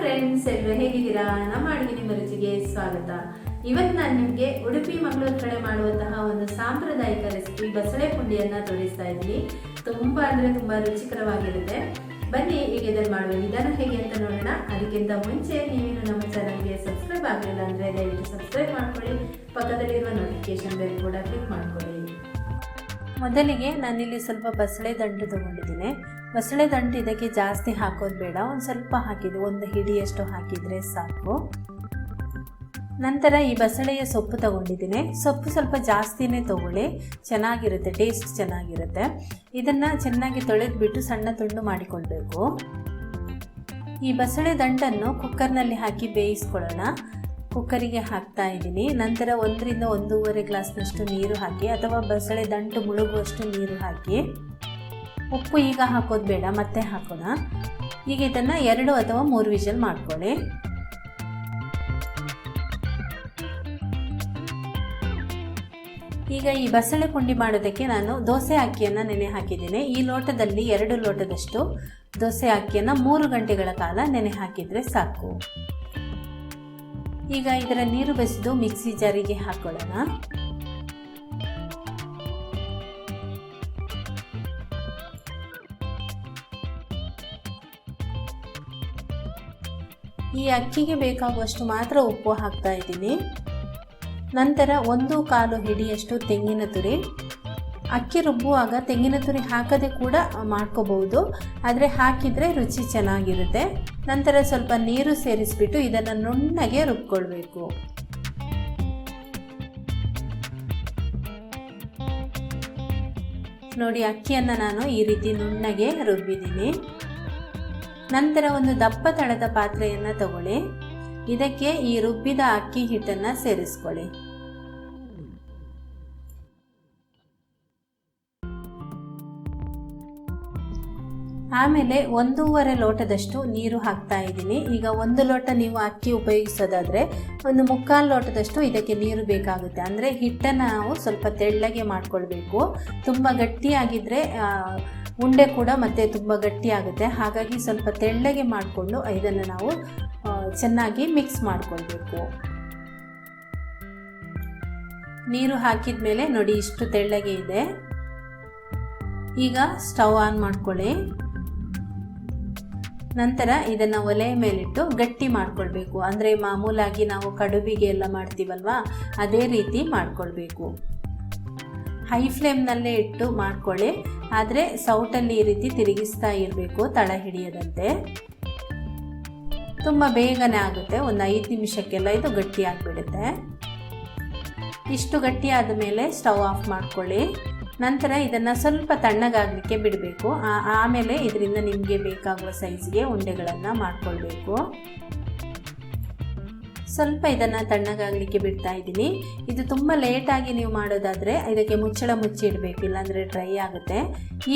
Friends ಎಲ್ಲರೂ ಹೇಗಿದ್ದೀರಾ? ನಮ್ಮ ಅಡುಗೆ ನಿಮ್ಮ ರುಚಿಗೆ ಸ್ವಾಗತ. ಇವತ್ತು ನಾನು ನಿಮಗೆ ಉಡುಪಿ, ಮಂಗಳೂರು ಕಡೆ ಮಾಡುವಂತಹ ಒಂದು ಸಾಂಪ್ರದಾಯಿಕ ರೆಸಿಪಿ ಬಸಳೆ ಪುಂಡಿಯನ್ನು ತೋರಿಸ್ತಾ ಇದ್ದೀನಿ. ತುಂಬ ಅಂದರೆ ತುಂಬ ರುಚಿಕರವಾಗಿರುತ್ತೆ. ಬನ್ನಿ, ಈಗ ಇದನ್ನು ಮಾಡುವ ವಿಧಾನ ಹೇಗೆ ಅಂತ ನೋಡೋಣ. ಅದಕ್ಕಿಂತ ಮುಂಚೆ ನೀವೇನು ನಮ್ಮ ಚಾನಲ್ಗೆ ಸಬ್ಸ್ಕ್ರೈಬ್ ಆಗಲಿಲ್ಲ ಅಂದರೆ ದಯವಿಟ್ಟು ಸಬ್ಸ್ಕ್ರೈಬ್ ಮಾಡ್ಕೊಳ್ಳಿ. ಪಕ್ಕದಲ್ಲಿರುವ ನೋಟಿಫಿಕೇಶನ್ ಬೆಲ್ ಕೂಡ ಕ್ಲಿಕ್ ಮಾಡ್ಕೊಳ್ಳಿ. ಮೊದಲಿಗೆ ನಾನಿಲ್ಲಿ ಸ್ವಲ್ಪ ಬಸಳೆ ದಂಟು ತಗೊಂಡಿದ್ದೀನಿ. ಬಸಳೆ ದಂಟು ಇದಕ್ಕೆ ಜಾಸ್ತಿ ಹಾಕೋದು ಬೇಡ. ಒಂದು ಸ್ವಲ್ಪ ಹಾಕಿದ್ದು ಒಂದು ಹಿಡಿಯಷ್ಟು ಹಾಕಿದರೆ ಸಾಕು. ನಂತರ ಈ ಬಸಳೆಯ ಸೊಪ್ಪು ತಗೊಂಡಿದ್ದೀನಿ. ಸೊಪ್ಪು ಸ್ವಲ್ಪ ಜಾಸ್ತಿನೇ ತಗೊಳ್ಳಿ. ಚೆನ್ನಾಗಿರುತ್ತೆ. ಟೇಸ್ಟ್ ಚೆನ್ನಾಗಿರುತ್ತೆ. ಇದನ್ನು ಚೆನ್ನಾಗಿ ತೊಳೆದುಬಿಟ್ಟು ಸಣ್ಣ ತುಂಡು ಮಾಡಿಕೊಳ್ಬೇಕು. ಈ ಬಸಳೆ ದಂಟನ್ನು ಕುಕ್ಕರ್ನಲ್ಲಿ ಹಾಕಿ ಬೇಯಿಸ್ಕೊಳ್ಳೋಣ. ಕುಕ್ಕರಿಗೆ ಹಾಕ್ತಾ ಇದ್ದೀನಿ. ನಂತರ ಒಂದರಿಂದ ಒಂದೂವರೆ ಗ್ಲಾಸ್ನಷ್ಟು ನೀರು ಹಾಕಿ ಅಥವಾ ಬಸಳೆ ದಂಟು ಮುಳುಗುವಷ್ಟು ನೀರು ಹಾಕಿ ಉಪ್ಪು ಈಗ ಹಾಕೋದು ಬೇಡ, ಮತ್ತೆ ಹಾಕೋಣ. ಈಗ ಇದನ್ನು ಎರಡು ಅಥವಾ ಮೂರು ವಿಷಲ್ ಮಾಡ್ಕೊಳ್ಳಿ. ಈಗ ಈ ಬಸಳೆ ಪುಂಡಿ ಮಾಡೋದಕ್ಕೆ ನಾನು ದೋಸೆ ಅಕ್ಕಿಯನ್ನು ನೆನೆ ಹಾಕಿದ್ದೀನಿ. ಈ ಲೋಟದಲ್ಲಿ ಎರಡು ಲೋಟದಷ್ಟು ದೋಸೆ ಅಕ್ಕಿಯನ್ನು ಮೂರು ಗಂಟೆಗಳ ಕಾಲ ನೆನೆ ಹಾಕಿದರೆ ಸಾಕು. ಈಗ ಇದರ ನೀರು ಬೆಸೆದು ಮಿಕ್ಸಿ ಜಾರಿಗೆ ಹಾಕೊಳ್ಳೋಣ. ಈ ಅಕ್ಕಿಗೆ ಬೇಕಾಗುವಷ್ಟು ಮಾತ್ರ ಉಪ್ಪು ಹಾಕ್ತಾ ಇದ್ದೀನಿ. ನಂತರ ಒಂದು ಕಾಲು ಹಿಡಿಯಷ್ಟು ತೆಂಗಿನ ತುರಿ. ಅಕ್ಕಿ ರುಬ್ಬುವಾಗ ತೆಂಗಿನ ತುರಿ ಹಾಕದೆ ಕೂಡ ಮಾಡ್ಕೋಬಹುದು. ಆದರೆ ಹಾಕಿದರೆ ರುಚಿ ಚೆನ್ನಾಗಿರುತ್ತೆ. ನಂತರ ಸ್ವಲ್ಪ ನೀರು ಸೇರಿಸ್ಬಿಟ್ಟು ಇದನ್ನು ನುಣ್ಣಗೆ ರುಬ್ಕೊಳ್ಬೇಕು. ನೋಡಿ, ಅಕ್ಕಿಯನ್ನು ನಾನು ಈ ರೀತಿ ನುಣ್ಣಗೆ ರುಬ್ಬಿದ್ದೀನಿ. ನಂತರ ಒಂದು ದಪ್ಪ ತಳದ ಪಾತ್ರೆಯನ್ನು ತಗೊಳ್ಳಿ. ಇದಕ್ಕೆ ಈ ರುಬ್ಬಿದ ಅಕ್ಕಿ ಹಿಟ್ಟನ್ನು ಸೇರಿಸ್ಕೊಳ್ಳಿ. ಆಮೇಲೆ ಒಂದೂವರೆ ಲೋಟದಷ್ಟು ನೀರು ಹಾಕ್ತಾ ಇದ್ದೀನಿ. ಈಗ ಒಂದು ಲೋಟ ನೀವು ಅಕ್ಕಿ ಉಪಯೋಗಿಸೋದಾದರೆ ಒಂದು ಮುಕ್ಕಾಲು ಲೋಟದಷ್ಟು ಇದಕ್ಕೆ ನೀರು ಬೇಕಾಗುತ್ತೆ. ಅಂದರೆ ಹಿಟ್ಟನ್ನು ನಾವು ಸ್ವಲ್ಪ ತೆಳ್ಳಗೆ ಮಾಡ್ಕೊಳ್ಬೇಕು. ತುಂಬ ಗಟ್ಟಿಯಾಗಿದ್ದರೆ ಉಂಡೆ ಕೂಡ ಮತ್ತೆ ತುಂಬ ಗಟ್ಟಿಯಾಗುತ್ತೆ. ಹಾಗಾಗಿ ಸ್ವಲ್ಪ ತೆಳ್ಳಗೆ ಮಾಡಿಕೊಂಡು ಇದನ್ನು ನಾವು ಚೆನ್ನಾಗಿ ಮಿಕ್ಸ್ ಮಾಡಿಕೊಳ್ಬೇಕು. ನೀರು ಹಾಕಿದ ಮೇಲೆ ನೋಡಿ ಇಷ್ಟು ತೆಳ್ಳಗೆ ಇದೆ. ಈಗ ಸ್ಟವ್ ಆನ್ ಮಾಡ್ಕೊಳ್ಳಿ. ನಂತರ ಇದನ್ನು ಒಲೆ ಮೇಲಿಟ್ಟು ಗಟ್ಟಿ ಮಾಡ್ಕೊಳ್ಬೇಕು. ಅಂದರೆ ಮಾಮೂಲಾಗಿ ನಾವು ಕಡುಬಿಗೆ ಎಲ್ಲ ಮಾಡ್ತೀವಲ್ವಾ, ಅದೇ ರೀತಿ ಮಾಡ್ಕೊಳ್ಬೇಕು. ಹೈ ಫ್ಲೇಮ್ನಲ್ಲೇ ಇಟ್ಟು ಮಾಡ್ಕೊಳ್ಳಿ. ಆದರೆ ಸೌಟಲ್ಲಿ ಈ ರೀತಿ ತಿರುಗಿಸ್ತಾ ಇರಬೇಕು ತಳ ಹಿಡಿಯದಂತೆ. ತುಂಬ ಬೇಗನೆ ಆಗುತ್ತೆ. ಒಂದು ಐದು ನಿಮಿಷಕ್ಕೆಲ್ಲ ಇದು ಗಟ್ಟಿ ಆಗಿಬಿಡುತ್ತೆ. ಇಷ್ಟು ಗಟ್ಟಿ ಆದ ಮೇಲೆ ಸ್ಟವ್ ಆಫ್ ಮಾಡ್ಕೊಳ್ಳಿ. ನಂತರ ಇದನ್ನು ಸ್ವಲ್ಪ ತಣ್ಣಗಾಗಲಿಕ್ಕೆ ಬಿಡಬೇಕು. ಆಮೇಲೆ ಇದರಿಂದ ನಿಮಗೆ ಬೇಕಾಗುವ ಸೈಜ್ಗೆ ಉಂಡೆಗಳನ್ನು ಮಾಡಿಕೊಳ್ಬೇಕು. ಸ್ವಲ್ಪ ಇದನ್ನು ತಣ್ಣಗಾಗಲಿಕ್ಕೆ ಬಿಡ್ತಾ ಇದ್ದೀನಿ. ಇದು ತುಂಬ ಲೇಟಾಗಿ ನೀವು ಮಾಡೋದಾದರೆ ಇದಕ್ಕೆ ಮುಚ್ಚಳ ಮುಚ್ಚಿ ಇಡಬೇಕು, ಇಲ್ಲಾಂದರೆ ಡ್ರೈ ಆಗುತ್ತೆ.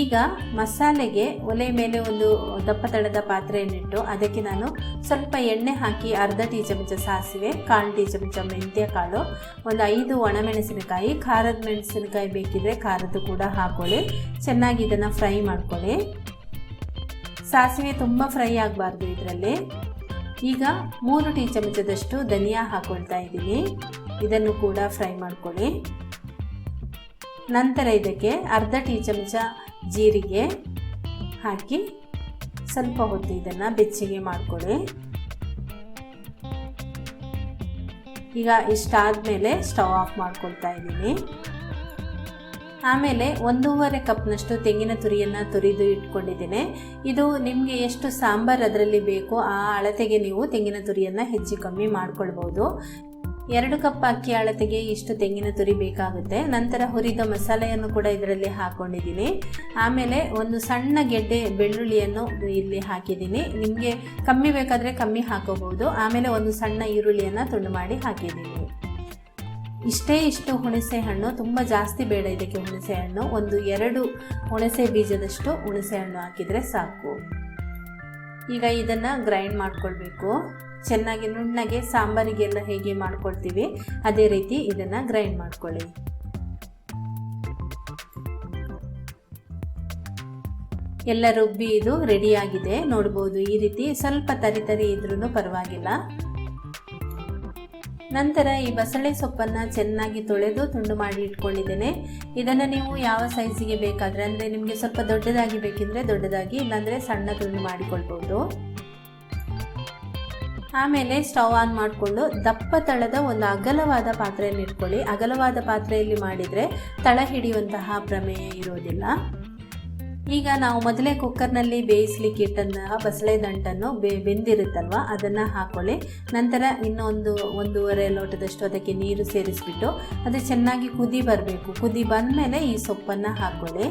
ಈಗ ಮಸಾಲೆಗೆ ಒಲೆ ಮೇಲೆ ಒಂದು ದಪ್ಪ ತಳದ ಪಾತ್ರೆಯನ್ನಿಟ್ಟು ಅದಕ್ಕೆ ನಾನು ಸ್ವಲ್ಪ ಎಣ್ಣೆ ಹಾಕಿ ಅರ್ಧ ಟೀ ಚಮಚ ಸಾಸಿವೆ, ಕಾಲು ಟೀ ಚಮಚ ಮೆಂತ್ಯ ಕಾಳು, ಒಂದು ಐದು ಒಣಮೆಣಸಿನಕಾಯಿ, ಖಾರದ ಮೆಣಸಿನಕಾಯಿ ಬೇಕಿದ್ರೆ ಖಾರದ್ದು ಕೂಡ ಹಾಕೊಳ್ಳಿ. ಚೆನ್ನಾಗಿ ಇದನ್ನು ಫ್ರೈ ಮಾಡ್ಕೊಳ್ಳಿ. ಸಾಸಿವೆ ತುಂಬ ಫ್ರೈ ಆಗಬಾರ್ದು ಇದರಲ್ಲಿ. ಈಗ ಮೂರು ಟೀ ಚಮಚದಷ್ಟು ಧನಿಯಾ ಹಾಕೊಳ್ತಾ ಇದ್ದೀನಿ. ಇದನ್ನು ಕೂಡ ಫ್ರೈ ಮಾಡ್ಕೊಳ್ಳಿ. ನಂತರ ಇದಕ್ಕೆ ಅರ್ಧ ಟೀ ಚಮಚ ಜೀರಿಗೆ ಹಾಕಿ ಸ್ವಲ್ಪ ಹೊತ್ತು ಇದನ್ನು ಬೆಚ್ಚಗೆ ಮಾಡಿಕೊಳ್ಳಿ. ಈಗ ಇಷ್ಟಾದಮೇಲೆ ಸ್ಟವ್ ಆಫ್ ಮಾಡ್ಕೊಳ್ತಾ ಇದ್ದೀನಿ. ಆಮೇಲೆ ಒಂದೂವರೆ ಕಪ್ನಷ್ಟು ತೆಂಗಿನ ತುರಿಯನ್ನು ತುರಿದು ಇಟ್ಕೊಂಡಿದ್ದೇನೆ. ಇದು ನಿಮಗೆ ಎಷ್ಟು ಸಾಂಬಾರು ಅದರಲ್ಲಿ ಬೇಕೋ ಆ ಅಳತೆಗೆ ನೀವು ತೆಂಗಿನ ತುರಿಯನ್ನು ಹೆಚ್ಚು ಕಮ್ಮಿ ಮಾಡ್ಕೊಳ್ಬೋದು. ಎರಡು ಕಪ್ ಅಕ್ಕಿ ಅಳತೆಗೆ ಇಷ್ಟು ತೆಂಗಿನ ತುರಿ ಬೇಕಾಗುತ್ತೆ. ನಂತರ ಹುರಿದ ಮಸಾಲೆಯನ್ನು ಕೂಡ ಇದರಲ್ಲಿ ಹಾಕೊಂಡಿದ್ದೀನಿ. ಆಮೇಲೆ ಒಂದು ಸಣ್ಣ ಗೆಡ್ಡೆ ಬೆಳ್ಳುಳ್ಳಿಯನ್ನು ಇಲ್ಲಿ ಹಾಕಿದ್ದೀನಿ. ನಿಮಗೆ ಕಮ್ಮಿ ಬೇಕಾದರೆ ಕಮ್ಮಿ ಹಾಕೋಬಹುದು. ಆಮೇಲೆ ಒಂದು ಸಣ್ಣ ಈರುಳ್ಳಿಯನ್ನು ತುಂಡು ಮಾಡಿ ಹಾಕಿದ್ದೀನಿ. ಇಷ್ಟೇ ಇಷ್ಟು ಹುಣಸೆ ಹಣ್ಣು, ತುಂಬ ಜಾಸ್ತಿ ಬೇಡ ಇದಕ್ಕೆ ಹುಣಸೆ ಹಣ್ಣು. ಒಂದು ಎರಡು ಹುಣಸೆ ಬೀಜದಷ್ಟು ಹುಣಸೆ ಹಣ್ಣು ಹಾಕಿದರೆ ಸಾಕು. ಈಗ ಇದನ್ನು ಗ್ರೈಂಡ್ ಮಾಡ್ಕೊಳ್ಬೇಕು. ಚೆನ್ನಾಗಿ ನುಣ್ಣಗೆ ಸಾಂಬಾರಿಗೆಲ್ಲ ಹೇಗೆ ಮಾಡ್ಕೊಳ್ತೀವಿ, ಅದೇ ರೀತಿ ಇದನ್ನು ಗ್ರೈಂಡ್ ಮಾಡ್ಕೊಳ್ಳಿ. ಎಲ್ಲ ರುಬ್ಬಿ ಇದು ರೆಡಿಯಾಗಿದೆ ನೋಡ್ಬೋದು, ಈ ರೀತಿ ಸ್ವಲ್ಪ ತರಿ ತರಿ ಇದ್ರೂ ಪರವಾಗಿಲ್ಲ. ನಂತರ ಈ ಬಸಳೆ ಸೊಪ್ಪನ್ನು ಚೆನ್ನಾಗಿ ತೊಳೆದು ತುಂಡು ಮಾಡಿ ಇಟ್ಕೊಂಡಿದ್ದೇನೆ. ಇದನ್ನು ನೀವು ಯಾವ ಸೈಜಿಗೆ ಬೇಕಾದರೆ, ಅಂದರೆ ನಿಮಗೆ ಸ್ವಲ್ಪ ದೊಡ್ಡದಾಗಿ ಬೇಕಿದ್ರೆ ದೊಡ್ಡದಾಗಿ, ಇಲ್ಲಾಂದರೆ ಸಣ್ಣ ತುಂಡು ಮಾಡಿಕೊಳ್ಬೋದು ಆಮೇಲೆ ಸ್ಟವ್ ಆನ್ ಮಾಡಿಕೊಂಡು ದಪ್ಪ ತಳದ ಒಂದು ಅಗಲವಾದ ಪಾತ್ರೆಯಲ್ಲಿ ಇಟ್ಕೊಳ್ಳಿ. ಅಗಲವಾದ ಪಾತ್ರೆಯಲ್ಲಿ ಮಾಡಿದರೆ ತಳ ಹಿಡಿಯುವಂತಹ ಪ್ರಮೇಯ ಇರೋದಿಲ್ಲ. ಈಗ ನಾವು ಮೊದಲೇ ಕುಕ್ಕರ್ನಲ್ಲಿ ಬೇಯಿಸ್ಲಿಕ್ಕೆ ಇಟ್ಟಂತಹ ಬಸಳೆ ದಂಟನ್ನು ಬೆ ಬೆಂದಿರುತ್ತಲ್ವ? ಅದನ್ನು ಹಾಕೊಳ್ಳಿ. ನಂತರ ಇನ್ನೊಂದು ಒಂದೂವರೆ ಲೋಟದಷ್ಟು ಅದಕ್ಕೆ ನೀರು ಸೇರಿಸ್ಬಿಟ್ಟು ಅದು ಚೆನ್ನಾಗಿ ಕುದಿ ಬರಬೇಕು. ಕುದಿ ಬಂದಮೇಲೆ ಈ ಸೊಪ್ಪನ್ನು ಹಾಕೊಳ್ಳಿ.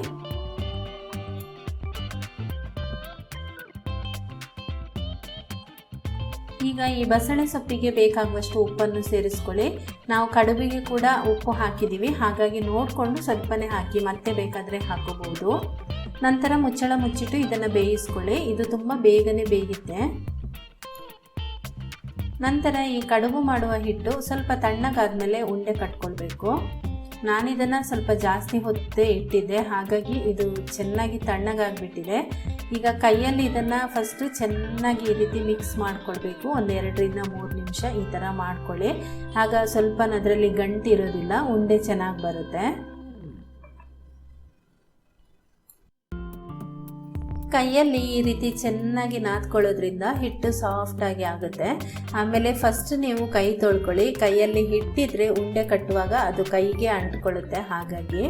ಈಗ ಈ ಬಸಳೆ ಸೊಪ್ಪಿಗೆ ಬೇಕಾಗುವಷ್ಟು ಉಪ್ಪನ್ನು ಸೇರಿಸ್ಕೊಳ್ಳಿ. ನಾವು ಕಡುಬಿಗೆ ಕೂಡ ಉಪ್ಪು ಹಾಕಿದ್ದೀವಿ. ಹಾಗಾಗಿ ನೋಡಿಕೊಂಡು ಸ್ವಲ್ಪನೇ ಹಾಕಿ ಮತ್ತೆ ಬೇಕಾದರೆ ಹಾಕೋಬಹುದು. ನಂತರ ಮುಚ್ಚಳ ಮುಚ್ಚಿಟ್ಟು ಇದನ್ನು ಬೇಯಿಸ್ಕೊಳ್ಳಿ. ಇದು ತುಂಬ ಬೇಗನೆ ಬೇಯುತ್ತೆ. ನಂತರ ಈ ಕಡುಬು ಮಾಡುವ ಹಿಟ್ಟು ಸ್ವಲ್ಪ ತಣ್ಣಗಾದ್ಮೇಲೆ ಉಂಡೆ ಕಟ್ಕೊಳ್ಬೇಕು. ನಾನಿದನ್ನು ಸ್ವಲ್ಪ ಜಾಸ್ತಿ ಹೊತ್ತೇ ಇಟ್ಟಿದ್ದೆ. ಹಾಗಾಗಿ ಇದು ಚೆನ್ನಾಗಿ ತಣ್ಣಗಾಗ್ಬಿಟ್ಟಿದೆ. ಈಗ ಕೈಯಲ್ಲಿ ಇದನ್ನು ಫಸ್ಟು ಚೆನ್ನಾಗಿ ಈ ರೀತಿ ಮಿಕ್ಸ್ ಮಾಡ್ಕೊಳ್ಬೇಕು. ಒಂದು ಎರಡರಿಂದ ಮೂರು ನಿಮಿಷ ಈ ಥರ ಮಾಡ್ಕೊಳ್ಳಿ. ಆಗ ಸ್ವಲ್ಪ ಅದರಲ್ಲಿ ಗಂಟು ಇರೋದಿಲ್ಲ ಉಂಡೆ ಚೆನ್ನಾಗಿ ಬರುತ್ತೆ. ಕೈಯಲ್ಲಿ ಈ ರೀತಿ ಚೆನ್ನಾಗಿ ನಾದ್ಕೊಳ್ಳೋದ್ರಿಂದ ಹಿಟ್ಟು ಸಾಫ್ಟಾಗಿ ಆಗುತ್ತೆ. ಆಮೇಲೆ ಫಸ್ಟ್ ನೀವು ಕೈ ತೊಳ್ಕೊಳ್ಳಿ. ಕೈಯಲ್ಲಿ ಹಿಟ್ಟಿದ್ರೆ ಉಂಡೆ ಕಟ್ಟುವಾಗ ಅದು ಕೈಗೆ ಅಂಟ್ಕೊಳ್ಳುತ್ತೆ ಹಾಗಾಗಿ.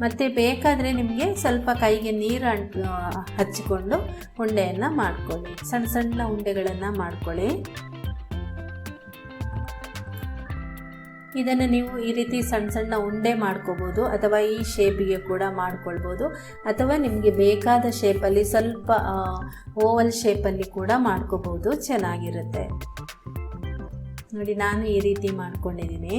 ಮತ್ತು ಬೇಕಾದರೆ ನಿಮಗೆ ಸ್ವಲ್ಪ ಕೈಗೆ ನೀರು ಅಂಟ್ ಹಚ್ಚಿಕೊಂಡು ಉಂಡೆಯನ್ನು ಮಾಡ್ಕೊಳ್ಳಿ. ಸಣ್ಣ ಸಣ್ಣ ಉಂಡೆಗಳನ್ನು ಮಾಡ್ಕೊಳ್ಳಿ. ಇದನ್ನು ನೀವು ಈ ರೀತಿ ಸಣ್ಣ ಸಣ್ಣ ಉಂಡೆ ಮಾಡ್ಕೋಬೋದು ಅಥವಾ ಈ ಶೇಪಿಗೆ ಕೂಡ ಮಾಡ್ಕೊಳ್ಬೋದು. ಅಥವಾ ನಿಮಗೆ ಬೇಕಾದ ಶೇಪಲ್ಲಿ ಸ್ವಲ್ಪ ಓವಲ್ ಶೇಪಲ್ಲಿ ಕೂಡ ಮಾಡ್ಕೋಬೋದು. ಚೆನ್ನಾಗಿರುತ್ತೆ. ನೋಡಿ, ನಾನು ಈ ರೀತಿ ಮಾಡ್ಕೊಂಡಿದ್ದೀನಿ.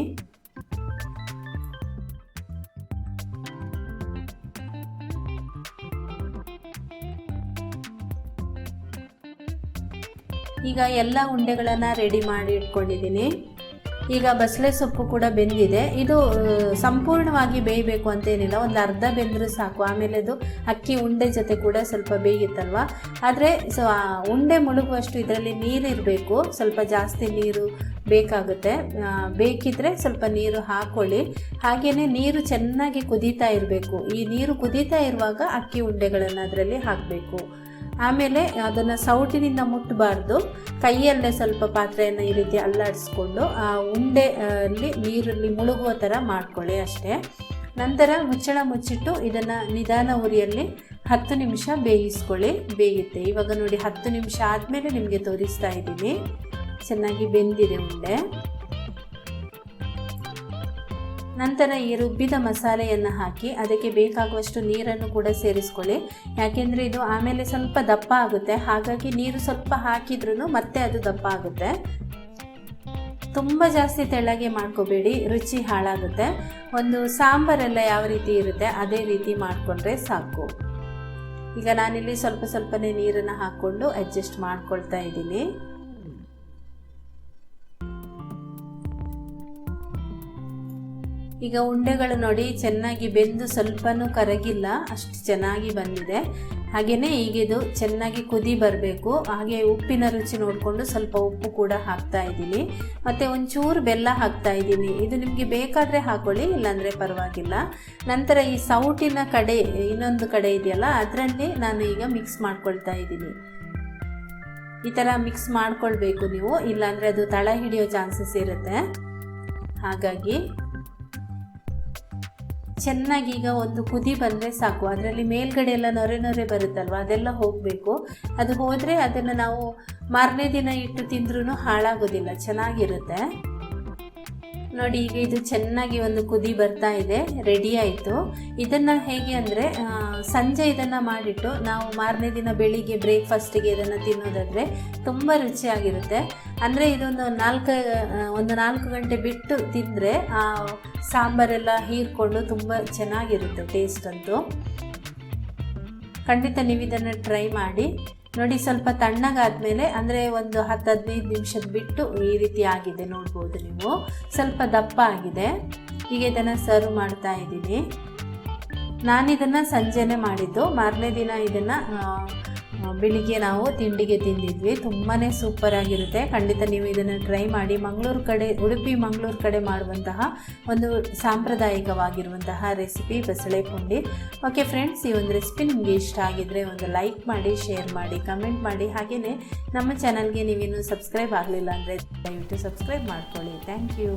ಈಗ ಎಲ್ಲ ಉಂಡೆಗಳನ್ನು ರೆಡಿ ಮಾಡಿ ಇಟ್ಕೊಂಡಿದ್ದೀನಿ. ಈಗ ಬಸಳೆ ಸೊಪ್ಪು ಕೂಡ ಬೆಂದಿದೆ. ಇದು ಸಂಪೂರ್ಣವಾಗಿ ಬೇಯಬೇಕು ಅಂತೇನಿಲ್ಲ ಒಂದು ಅರ್ಧ ಬೆಂದರೂ ಸಾಕು. ಆಮೇಲೆ ಅದು ಅಕ್ಕಿ ಉಂಡೆ ಜೊತೆ ಕೂಡ ಸ್ವಲ್ಪ ಬೇಯುತ್ತಲ್ವ ಆದರೆ, ಸೊ ಉಂಡೆ ಮುಳುಗುವಷ್ಟು ಇದರಲ್ಲಿ ನೀರಿರಬೇಕು ಸ್ವಲ್ಪ ಜಾಸ್ತಿ ನೀರು ಬೇಕಾಗುತ್ತೆ. ಬೇಕಿದ್ರೆ ಸ್ವಲ್ಪ ನೀರು ಹಾಕ್ಕೊಳ್ಳಿ ಹಾಗೆಯೇ ನೀರು ಚೆನ್ನಾಗಿ ಕುದೀತಾ ಇರಬೇಕು. ಈ ನೀರು ಕುದೀತಾ ಇರುವಾಗ ಅಕ್ಕಿ ಉಂಡೆಗಳನ್ನು ಅದರಲ್ಲಿ ಹಾಕಬೇಕು. ಆಮೇಲೆ ಅದನ್ನು ಸೌಟಿನಿಂದ ಮುಟ್ಟಬಾರ್ದು ಕೈಯಲ್ಲೇ ಸ್ವಲ್ಪ ಪಾತ್ರೆಯನ್ನು ಈ ರೀತಿ ಅಲ್ಲಾಡಿಸ್ಕೊಂಡು ಆ ಉಂಡೆ ಅಲ್ಲಿ ನೀರಲ್ಲಿ ಮುಳುಗುವ ಥರ ಮಾಡ್ಕೊಳ್ಳಿ ಅಷ್ಟೇ. ನಂತರ ಮುಚ್ಚಳ ಮುಚ್ಚಿಟ್ಟು ಇದನ್ನು ನಿಧಾನ ಉರಿಯಲ್ಲಿ ಹತ್ತು ನಿಮಿಷ ಬೇಯಿಸ್ಕೊಳ್ಳಿ. ಬೇಯುತ್ತೆ. ಇವಾಗ ನೋಡಿ ಹತ್ತು ನಿಮಿಷ ಆದಮೇಲೆ ನಿಮಗೆ ತೋರಿಸ್ತಾ ಇದ್ದೀನಿ. ಚೆನ್ನಾಗಿ ಬೆಂದಿದೆ ಉಂಡೆ. ನಂತರ ಈ ರುಬ್ಬಿದ ಮಸಾಲೆಯನ್ನು ಹಾಕಿ ಅದಕ್ಕೆ ಬೇಕಾಗುವಷ್ಟು ನೀರನ್ನು ಕೂಡ ಸೇರಿಸ್ಕೊಳ್ಳಿ. ಯಾಕೆಂದರೆ ಇದು ಆಮೇಲೆ ಸ್ವಲ್ಪ ದಪ್ಪ ಆಗುತ್ತೆ. ಹಾಗಾಗಿ ನೀರು ಸ್ವಲ್ಪ ಹಾಕಿದ್ರೂ ಮತ್ತೆ ಅದು ದಪ್ಪ ಆಗುತ್ತೆ. ತುಂಬ ಜಾಸ್ತಿ ತೆಳ್ಳಗೆ ಮಾಡ್ಕೋಬೇಡಿ. ರುಚಿ ಹಾಳಾಗುತ್ತೆ. ಒಂದು ಸಾಂಬಾರೆಲ್ಲ ಯಾವ ರೀತಿ ಇರುತ್ತೆ ಅದೇ ರೀತಿ ಮಾಡಿಕೊಂಡ್ರೆ ಸಾಕು. ಈಗ ನಾನಿಲ್ಲಿ ಸ್ವಲ್ಪ ಸ್ವಲ್ಪನೇ ನೀರನ್ನು ಹಾಕ್ಕೊಂಡು ಅಡ್ಜಸ್ಟ್ ಮಾಡ್ಕೊಳ್ತಾ ಇದ್ದೀನಿ. ಈಗ ಉಂಡೆಗಳು ನೋಡಿ ಚೆನ್ನಾಗಿ ಬೆಂದು ಸ್ವಲ್ಪನೂ ಕರಗಿಲ್ಲ, ಅಷ್ಟು ಚೆನ್ನಾಗಿ ಬಂದಿದೆ. ಹಾಗೆಯೇ ಈಗ ಇದು ಚೆನ್ನಾಗಿ ಕುದಿ ಬರಬೇಕು. ಹಾಗೆ ಉಪ್ಪಿನ ರುಚಿ ನೋಡಿಕೊಂಡು ಸ್ವಲ್ಪ ಉಪ್ಪು ಕೂಡ ಹಾಕ್ತಾ ಇದ್ದೀನಿ. ಮತ್ತು ಒಂಚೂರು ಬೆಲ್ಲ ಹಾಕ್ತಾ ಇದ್ದೀನಿ. ಇದು ನಿಮಗೆ ಬೇಕಾದರೆ ಹಾಕೊಳ್ಳಿ, ಇಲ್ಲಾಂದರೆ ಪರವಾಗಿಲ್ಲ. ನಂತರ ಈ ಸೌಟಿನ ಕಡೆ, ಇನ್ನೊಂದು ಕಡೆ ಇದೆಯಲ್ಲ, ಅದರಲ್ಲಿ ನಾನು ಈಗ ಮಿಕ್ಸ್ ಮಾಡ್ಕೊಳ್ತಾ ಇದ್ದೀನಿ. ಈ ಥರ ಮಿಕ್ಸ್ ಮಾಡ್ಕೊಳ್ಬೇಕು ನೀವು. ಇಲ್ಲಾಂದರೆ ಅದು ತಳ ಹಿಡಿಯೋ ಚಾನ್ಸಸ್ ಇರುತ್ತೆ. ಹಾಗಾಗಿ ಚೆನ್ನಾಗಿ ಈಗ ಒಂದು ಕುದಿ ಬಂದರೆ ಸಾಕು. ಅದರಲ್ಲಿ ಮೇಲ್ಗಡೆ ಎಲ್ಲ ನೊರೆ ನೊರೆ ಬರುತ್ತಲ್ವ? ಅದೆಲ್ಲ ಹೋಗಬೇಕು. ಅದು ಹೋದರೆ ಅದನ್ನು ನಾವು ಮಾರನೇ ದಿನ ಇಟ್ಟು ತಿಂದ್ರೂ ಹಾಳಾಗೋದಿಲ್ಲ. ಚೆನ್ನಾಗಿರುತ್ತೆ. ನೋಡಿ, ಈಗ ಇದು ಚೆನ್ನಾಗಿ ಒಂದು ಕುದಿ ಬರ್ತಾ ಇದೆ ರೆಡಿ ಆಯಿತು. ಇದನ್ನು ಹೇಗೆ ಅಂದರೆ ಸಂಜೆ ಇದನ್ನು ಮಾಡಿಟ್ಟು ನಾವು ಮಾರನೇ ದಿನ ಬೆಳಿಗ್ಗೆ ಬ್ರೇಕ್ಫಾಸ್ಟಿಗೆ ಇದನ್ನು ತಿನ್ನೋದಾದರೆ ತುಂಬ ರುಚಿಯಾಗಿರುತ್ತೆ. ಅಂದರೆ ಇದೊಂದು ನಾಲ್ಕು ಒಂದು ನಾಲ್ಕು ಗಂಟೆ ಬಿಟ್ಟು ತಿಂದರೆ ಆ ಸಾಂಬಾರೆಲ್ಲ ಹೀರ್ಕೊಂಡು ತುಂಬ ಚೆನ್ನಾಗಿರುತ್ತೆ ಟೇಸ್ಟ್ ಅಂತೂ. ಖಂಡಿತ ನೀವು ಇದನ್ನು ಟ್ರೈ ಮಾಡಿ. ನೋಡಿ, ಸ್ವಲ್ಪ ತಣ್ಣಗಾದ್ಮೇಲೆ, ಅಂದರೆ ಒಂದು ಹತ್ತು ಹದಿನೈದು ನಿಮಿಷದ ಬಿಟ್ಟು ಈ ರೀತಿ ಆಗಿದೆ, ನೋಡ್ಬೋದು ನೀವು. ಸ್ವಲ್ಪ ದಪ್ಪ ಆಗಿದೆ. ಹೀಗೆ ಇದನ್ನು ಸರ್ವ್ ಮಾಡ್ತಾ ಇದ್ದೀನಿ. ನಾನಿದನ್ನು ಸಂಜೆನೇ ಮಾಡಿದ್ದು. ಮಾರನೇ ದಿನ ಇದನ್ನು ಬೆಳಿಗ್ಗೆ ನಾವು ತಿಂಡಿಗೆ ತಿಂದಿದ್ವಿ. ತುಂಬಾ ಸೂಪರಾಗಿರುತ್ತೆ ಖಂಡಿತ ನೀವು ಇದನ್ನು ಟ್ರೈ ಮಾಡಿ. ಮಂಗಳೂರು ಕಡೆ, ಉಡುಪಿ, ಮಂಗಳೂರು ಕಡೆ ಮಾಡುವಂತಹ ಒಂದು ಸಾಂಪ್ರದಾಯಿಕವಾಗಿರುವಂತಹ ರೆಸಿಪಿ ಬಸಳೆ ಪುಂಡಿ. ಓಕೆ ಫ್ರೆಂಡ್ಸ್ ಈ ಒಂದು ರೆಸಿಪಿ ನಿಮಗೆ ಇಷ್ಟ ಆಗಿದ್ದರೆ ಒಂದು ಲೈಕ್ ಮಾಡಿ ಶೇರ್ ಮಾಡಿ ಕಮೆಂಟ್ ಮಾಡಿ. ಹಾಗೆಯೇ ನಮ್ಮ ಚಾನಲ್ಗೆ ನೀವಿನ್ನೂ ಸಬ್ಸ್ಕ್ರೈಬ್ ಆಗಲಿಲ್ಲ ಅಂದರೆ ದಯವಿಟ್ಟು ಸಬ್ಸ್ಕ್ರೈಬ್ ಮಾಡ್ಕೊಳ್ಳಿ. Thank you